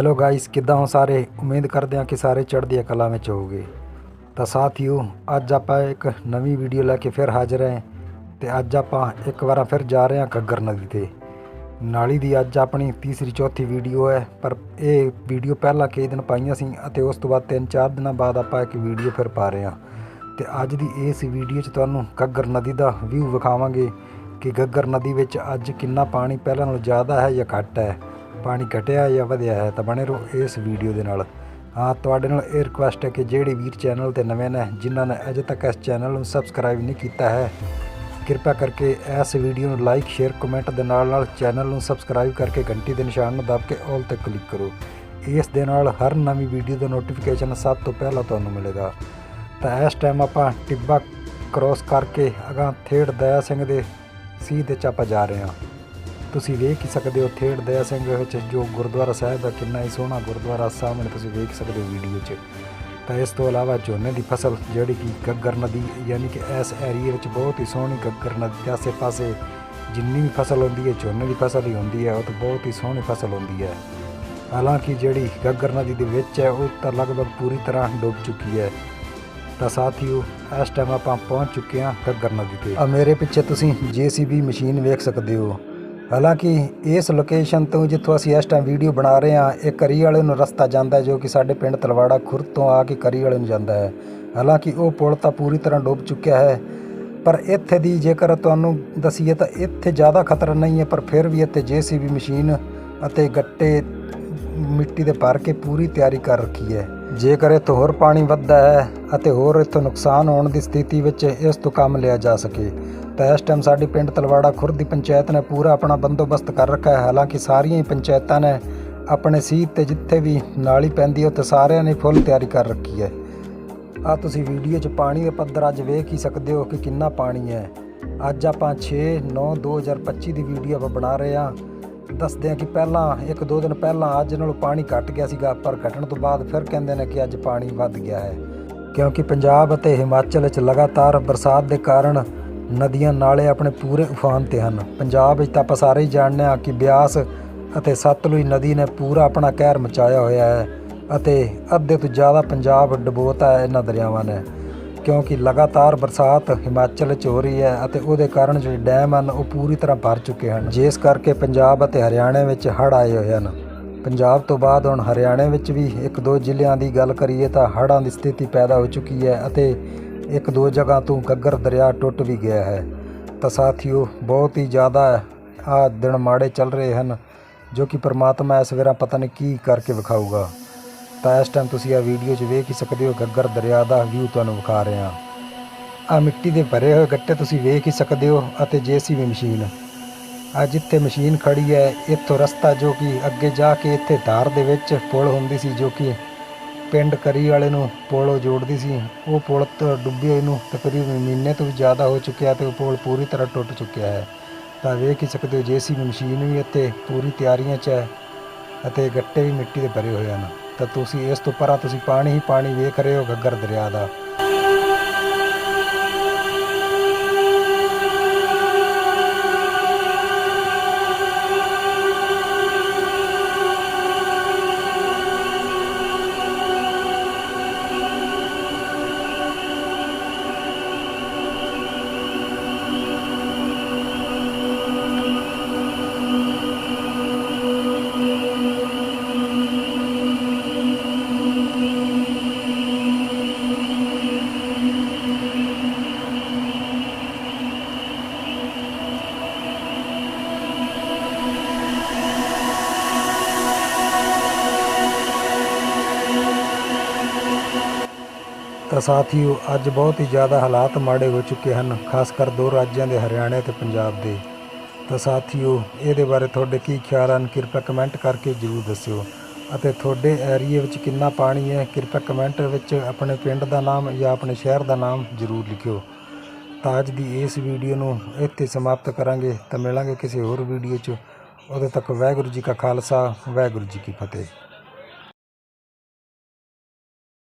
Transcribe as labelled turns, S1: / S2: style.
S1: Hello guys ਕਿੱਦਾਂ ਹੋ ਸਾਰੇ? ਉਮੀਦ ਕਰਦੇ ਹਾਂ ਕਿ ਸਾਰੇ ਚੜ੍ਹਦੀਆਂ ਕਲਾ ਵਿੱਚ ਹੋਵੋਗੇ। ਤਾਂ ਸਾਥੀਓ, ਅੱਜ ਆਪਾਂ ਇੱਕ ਨਵੀਂ ਵੀਡੀਓ ਲੈ ਕੇ ਫਿਰ ਹਾਜ਼ਰ ਹਾਂ ਤੇ ਅੱਜ ਆਪਾਂ ਇੱਕ ਵਾਰ ਫਿਰ ਜਾ ਰਹੇ ਹਾਂ ਘੱਗਰ ਨਦੀ ਤੇ। ਨਾਲੀ ਦੀ ਅੱਜ ਆਪਣੀ ਤੀਸਰੀ ਚੌਥੀ ਵੀਡੀਓ ਹੈ, ਪਰ ਇਹ ਵੀਡੀਓ ਪਹਿਲਾਂ ਕਈ ਦਿਨ ਪਾਈਆਂ ਸੀ ਅਤੇ ਉਸ ਤੋਂ ਬਾਅਦ ਤਿੰਨ ਚਾਰ ਦਿਨਾਂ ਬਾਅਦ ਆਪਾਂ ਇੱਕ ਵੀਡੀਓ ਫਿਰ ਪਾ ਰਹੇ ਹਾਂ। ਤੇ ਅੱਜ ਦੀ ਇਸ ਵੀਡੀਓ 'ਚ ਤੁਹਾਨੂੰ ਘੱਗਰ ਨਦੀ ਦਾ ਵਿਊ ਵਿਖਾਵਾਂਗੇ ਕਿ ਘੱਗਰ ਨਦੀ ਵਿੱਚ ਅੱਜ ਕਿੰਨਾ ਪਾਣੀ ਪਹਿਲਾਂ ਨਾਲੋਂ ਜ਼ਿਆਦਾ ਹੈ ਜਾਂ ਘੱਟ ਹੈ। ਪਾਣੀ ਘਟਿਆ ਜਾਂ ਵਧਿਆ ਹੈ ਤਾਂ ਬਣੇ ਰਹੋ ਇਸ ਵੀਡੀਓ ਦੇ ਨਾਲ। ਹਾਂ, ਤੁਹਾਡੇ ਨਾਲ ਇਹ ਰਿਕੁਐਸਟ ਹੈ ਕਿ ਜਿਹੜੇ ਵੀਰ ਚੈਨਲ ਤੇ ਨਵੇਂ ਨੇ, ਜਿਨ੍ਹਾਂ ਨੇ ਅਜੇ ਤੱਕ ਇਸ ਚੈਨਲ ਨੂੰ ਸਬਸਕ੍ਰਾਈਬ ਨਹੀਂ ਕੀਤਾ ਹੈ, ਕਿਰਪਾ ਕਰਕੇ ਇਸ ਵੀਡੀਓ ਨੂੰ ਲਾਈਕ ਸ਼ੇਅਰ ਕਮੈਂਟ ਦੇ ਨਾਲ ਨਾਲ ਚੈਨਲ ਨੂੰ ਸਬਸਕ੍ਰਾਈਬ ਕਰਕੇ ਘੰਟੀ ਦੇ ਨਿਸ਼ਾਨ ਨੂੰ ਦਬ ਕੇ ਆਲ ਤੇ ਕਲਿੱਕ ਕਰੋ। ਇਸ ਦੇ ਨਾਲ ਹਰ ਨਵੀਂ ਵੀਡੀਓ ਦਾ ਨੋਟੀਫਿਕੇਸ਼ਨ ਸਭ ਤੋਂ ਪਹਿਲਾਂ ਤੁਹਾਨੂੰ ਮਿਲੇਗਾ। ਤਾਂ ਇਸ ਟਾਈਮ ਆਪਾਂ ਟਿੱਬਾ ਕ੍ਰੋਸ ਕਰਕੇ ਅਗਾਂ ਥੇੜ ਦਇਆ ਸਿੰਘ ਦੇ ਸੀਹ ਦੇ ਚ ਆਪਾਂ ਜਾ ਰਹੇ ਹਾਂ। ਤੁਸੀਂ ਵੇਖ ਹੀ ਸਕਦੇ ਹੋ ਥੇੜ ਦਇਆ ਸਿੰਘ ਵਿੱਚ ਜੋ ਗੁਰਦੁਆਰਾ ਸਾਹਿਬ ਦਾ ਕਿੰਨਾ ਹੀ ਸੋਹਣਾ ਗੁਰਦੁਆਰਾ ਸਾਹਮਣੇ ਤੁਸੀਂ ਵੇਖ ਸਕਦੇ ਹੋ ਵੀਡੀਓ 'ਚ। ਤਾਂ ਇਸ ਤੋਂ ਇਲਾਵਾ ਝੋਨੇ ਦੀ ਫਸਲ ਜਿਹੜੀ ਕਿ ਗੱਗਰ ਨਦੀ ਯਾਨੀ ਕਿ ਇਸ ਏਰੀਏ ਵਿੱਚ ਬਹੁਤ ਹੀ ਸੋਹਣੀ ਗੱਗਰ ਨਦੀ ਦੇ ਆਸੇ-ਪਾਸੇ ਜਿੰਨੀ ਵੀ ਫਸਲ ਹੁੰਦੀ ਹੈ, ਝੋਨੇ ਦੀ ਫਸਲ ਹੀ ਹੁੰਦੀ ਹੈ, ਉਹ ਤਾਂ ਬਹੁਤ ਹੀ ਸੋਹਣੀ ਫਸਲ ਹੁੰਦੀ ਹੈ। ਹਾਲਾਂਕਿ ਜਿਹੜੀ ਗੱਗਰ ਨਦੀ ਦੇ ਵਿੱਚ ਹੈ, ਉਹ ਤਾਂ ਲਗਭਗ ਪੂਰੀ ਤਰ੍ਹਾਂ ਡੁੱਬ ਚੁੱਕੀ ਹੈ। ਤਾਂ ਸਾਥੀਓ, ਇਸ ਟਾਈਮ ਆਪਾਂ ਪਹੁੰਚ ਚੁੱਕੇ ਹਾਂ ਗੱਗਰ ਨਦੀ ਤੇ। ਆ ਮੇਰੇ ਪਿੱਛੇ ਤੁਸੀਂ ਜੀਸੀਬੀ ਮਸ਼ੀਨ ਵੇਖ ਸਕਦੇ ਹੋ। ਹਾਲਾਂਕਿ ਇਸ ਲੋਕੇਸ਼ਨ ਤੋਂ ਜਿੱਥੋਂ ਅਸੀਂ ਇਸ ਟਾਈਮ ਵੀਡੀਓ ਬਣਾ ਰਹੇ ਹਾਂ, ਇਹ ਕਰੀ ਵਾਲੇ ਨੂੰ ਰਸਤਾ ਜਾਂਦਾ ਜੋ ਕਿ ਸਾਡੇ ਪਿੰਡ ਤਲਵਾੜਾ ਖੁਰਦ ਤੋਂ ਆ ਕੇ ਕਰੀ ਵਾਲੇ ਨੂੰ ਜਾਂਦਾ ਹੈ। ਹਾਲਾਂਕਿ ਉਹ ਪੁਲ ਤਾਂ ਪੂਰੀ ਤਰ੍ਹਾਂ ਡੁੱਬ ਚੁੱਕਿਆ ਹੈ, ਪਰ ਇੱਥੇ ਦੀ ਜੇਕਰ ਤੁਹਾਨੂੰ ਦਸੀਏ ਤਾਂ ਇੱਥੇ ਜ਼ਿਆਦਾ ਖਤਰਾ ਨਹੀਂ ਹੈ, ਪਰ ਫਿਰ ਵੀ ਇੱਥੇ ਜੀਸੀਬੀ ਮਸ਼ੀਨ ਅਤੇ ਗੱਟੇ ਮਿੱਟੀ ਦੇ ਭਰ ਕੇ ਪੂਰੀ ਤਿਆਰੀ ਕਰ ਰੱਖੀ ਹੈ। ਜੇਕਰ ਇੱਥੋਂ ਹੋਰ ਪਾਣੀ ਵੱਧਦਾ ਹੈ ਅਤੇ ਹੋਰ ਇੱਥੋਂ ਨੁਕਸਾਨ ਹੋਣ ਦੀ ਸਥਿਤੀ ਵਿੱਚ ਇਸ ਤੋਂ ਕੰਮ ਲਿਆ ਜਾ ਸਕੇ, ਤਾਂ ਇਸ ਟਾਈਮ ਸਾਡੇ ਪਿੰਡ ਤਲਵਾੜਾ ਖੁਰਦ ਦੀ ਪੰਚਾਇਤ ਨੇ ਪੂਰਾ ਆਪਣਾ ਬੰਦੋਬਸਤ ਕਰ ਰੱਖਿਆ ਹੈ। ਹਾਲਾਂਕਿ ਸਾਰੀਆਂ ਹੀ ਪੰਚਾਇਤਾਂ ਨੇ ਆਪਣੇ ਸੀਟ ਤੇ ਜਿੱਥੇ ਵੀ ਨਾਲੀ ਪੈਂਦੀ ਹੈ, ਉੱਥੇ ਸਾਰਿਆਂ ਨੇ ਫੁੱਲ ਤਿਆਰੀ ਕਰ ਰੱਖੀ ਹੈ। ਆ ਤੁਸੀਂ ਵੀਡੀਓ 'ਚ ਪਾਣੀ ਦੇ ਪੱਧਰ ਅੱਜ ਵੇਖ ਹੀ ਸਕਦੇ ਹੋ ਕਿ ਕਿੰਨਾ ਪਾਣੀ ਹੈ। ਅੱਜ ਆਪਾਂ 6 9 2025 ਦੀ ਵੀਡੀਓ ਆਪਾਂ ਬਣਾ ਰਹੇ ਹਾਂ। ਦੱਸਦੇ ਹਾਂ ਕਿ ਪਹਿਲਾਂ, ਇੱਕ ਦੋ ਦਿਨ ਪਹਿਲਾਂ ਅੱਜ ਨਾਲੋਂ ਪਾਣੀ ਘਟ ਗਿਆ ਸੀਗਾ, ਪਰ ਘਟਣ ਤੋਂ ਬਾਅਦ ਫਿਰ ਕਹਿੰਦੇ ਨੇ ਕਿ ਅੱਜ ਪਾਣੀ ਵੱਧ ਗਿਆ ਹੈ। ਕਿਉਂਕਿ ਪੰਜਾਬ ਅਤੇ ਹਿਮਾਚਲ ਵਿੱਚ ਲਗਾਤਾਰ ਬਰਸਾਤ ਦੇ ਕਾਰਨ ਨਦੀਆਂ ਨਾਲੇ ਆਪਣੇ ਪੂਰੇ ਉਫਾਨ ਤੇ ਹਨ। ਪੰਜਾਬ ਵਿੱਚ ਤਾਂ ਆਪਾਂ ਸਾਰੇ ਹੀ ਜਾਣਦੇ ਹਾਂ ਕਿ ਬਿਆਸ ਅਤੇ ਸਤਲੁਜ ਨਦੀ ਨੇ ਪੂਰਾ ਆਪਣਾ ਕਹਿਰ ਮਚਾਇਆ ਹੋਇਆ ਹੈ ਅਤੇ ਅੱਧੇ ਤੋਂ ਜ਼ਿਆਦਾ ਪੰਜਾਬ ਡੁਬੋਤਾ ਹੈ, ਇਹਨਾਂ ਦਰਿਆਵਾਂ ਨੇ। ਕਿਉਂਕਿ ਲਗਾਤਾਰ ਬਰਸਾਤ ਹਿਮਾਚਲ 'ਚ ਹੋ ਰਹੀ ਹੈ ਅਤੇ ਉਹਦੇ ਕਾਰਨ ਜਿਹੜੇ ਡੈਮ ਹਨ, ਉਹ ਪੂਰੀ ਤਰ੍ਹਾਂ ਭਰ ਚੁੱਕੇ ਹਨ। ਜਿਸ ਕਰਕੇ ਪੰਜਾਬ ਅਤੇ ਹਰਿਆਣਾ ਵਿੱਚ ਹੜ੍ਹ ਆਏ ਹੋਏ ਹਨ। ਪੰਜਾਬ ਤੋਂ ਬਾਅਦ ਹੁਣ ਹਰਿਆਣਾ ਵਿੱਚ ਵੀ ਇੱਕ ਦੋ ਜ਼ਿਲ੍ਹਿਆਂ ਦੀ ਗੱਲ ਕਰੀਏ ਤਾਂ ਹੜ੍ਹਾਂ ਦੀ ਸਥਿਤੀ ਪੈਦਾ ਹੋ ਚੁੱਕੀ ਹੈ ਅਤੇ ਇੱਕ ਦੋ ਜਗ੍ਹਾ ਤੋਂ ਗੱਗਰ ਦਰਿਆ ਟੁੱਟ ਵੀ ਗਿਆ ਹੈ। ਤਾਂ ਸਾਥੀਓ, ਬਹੁਤ ਹੀ ਜ਼ਿਆਦਾ ਆ ਦਿਨ ਮਾੜੇ ਚੱਲ ਰਹੇ ਹਨ, ਜੋ ਕਿ ਪ੍ਰਮਾਤਮਾ ਇਸ ਵੇਰਾ ਪਤਾ ਨਹੀਂ ਕੀ ਕਰਕੇ ਵਿਖਾਊਗਾ। ਤਾਂ ਇਸ ਟਾਈਮ ਤੁਸੀਂ ਆ ਵੀਡੀਓ 'ਚ ਵੇਖ ਹੀ ਸਕਦੇ ਹੋ ਗੱਗਰ ਦਰਿਆ ਦਾ ਵਿਊ ਤੁਹਾਨੂੰ ਵਿਖਾ ਰਹੇ। ਹਾਂ ਆ ਮਿੱਟੀ ਦੇ ਭਰੇ ਹੋਏ ਗੱਟੇ ਤੁਸੀਂ ਵੇਖ ਹੀ ਸਕਦੇ ਹੋ ਅਤੇ ਜੀਸੀਬੀ ਮਸ਼ੀਨ ਆ ਜਿੱਥੇ ਮਸ਼ੀਨ ਖੜੀ ਹੈ, ਇੱਥੋਂ ਰਸਤਾ ਜੋ ਕਿ ਅੱਗੇ ਜਾ ਕੇ ਇੱਥੇ ਧਾਰ ਦੇ ਵਿੱਚ ਪੁਲ ਹੁੰਦੀ ਸੀ, ਜੋ ਕਿ ਪਿੰਡ ਕਰੀ ਵਾਲੇ ਨੂੰ ਪੁਲ ਜੋੜਦੀ ਸੀ, ਉਹ ਪੁਲ ਤੋਂ ਡੁੱਬੇ ਹੋਏ ਨੂੰ ਤਕਰੀਬਨ ਮਹੀਨੇ ਤੋਂ ਵੀ ਜ਼ਿਆਦਾ ਹੋ ਚੁੱਕਿਆ ਤੇ ਉਹ ਪੁਲ ਪੂਰੀ ਤਰ੍ਹਾਂ ਟੁੱਟ ਚੁੱਕਿਆ ਹੈ। ਤਾਂ ਵੇਖ ਹੀ ਸਕਦੇ ਹੋ ਜੀਸੀਬੀ ਮਸ਼ੀਨ ਵੀ ਇੱਥੇ ਪੂਰੀ ਤਿਆਰੀਆਂ 'ਚ ਹੈ ਅਤੇ ਗੱਟੇ ਵੀ ਮਿੱਟੀ ਦੇ ਭਰੇ ਹੋਏ ਹਨ। ਤਾਂ ਤੁਸੀਂ ਇਸ ਤੋਂ ਪਰਾਂ ਤੁਸੀਂ ਪਾਣੀ ਹੀ ਪਾਣੀ ਵੇਖ ਰਹੇ ਹੋ ਘੱਗਰ ਦਰਿਆ ਦਾ। ਤਾਂ ਸਾਥੀਓ, ਅੱਜ ਬਹੁਤ ਹੀ ਜ਼ਿਆਦਾ ਹਾਲਾਤ ਮਾੜੇ ਹੋ ਚੁੱਕੇ ਹਨ, ਖਾਸ ਕਰ ਦੋ ਰਾਜਾਂ ਦੇ ਹਰਿਆਣਾ ਤੇ ਪੰਜਾਬ ਦੇ। ਤਾਂ ਸਾਥੀਓ, ਇਹਦੇ ਬਾਰੇ ਤੁਹਾਡੇ ਕੀ ਖਿਆਲ ਹਨ? ਕਿਰਪਾ ਕਮੈਂਟ ਕਰਕੇ ਜਰੂਰ ਦੱਸਿਓ। ਅਤੇ ਤੁਹਾਡੇ ਏਰੀਏ ਵਿੱਚ ਕਿੰਨਾ ਪਾਣੀ ਹੈ? ਕਿਰਪਾ ਕਮੈਂਟ ਵਿੱਚ ਆਪਣੇ ਪਿੰਡ ਦਾ ਨਾਮ ਜਾਂ ਆਪਣੇ ਸ਼ਹਿਰ ਦਾ ਨਾਮ ਜਰੂਰ ਲਿਖਿਓ। ਤਾਂ ਅੱਜ ਦੀ ਇਸ ਵੀਡੀਓ ਨੂੰ ਇੱਥੇ ਸਮਾਪਤ ਕਰਾਂਗੇ। ਤਾਂ ਮਿਲਾਂਗੇ ਕਿਸੇ ਹੋਰ ਵੀਡੀਓ 'ਚ। ਉਦੋਂ ਤੱਕ ਵਾਹਿਗੁਰੂ ਜੀ ਕਾ ਖਾਲਸਾ, ਵਾਹਿਗੁਰੂ ਜੀ ਕੀ ਫਤਿਹ।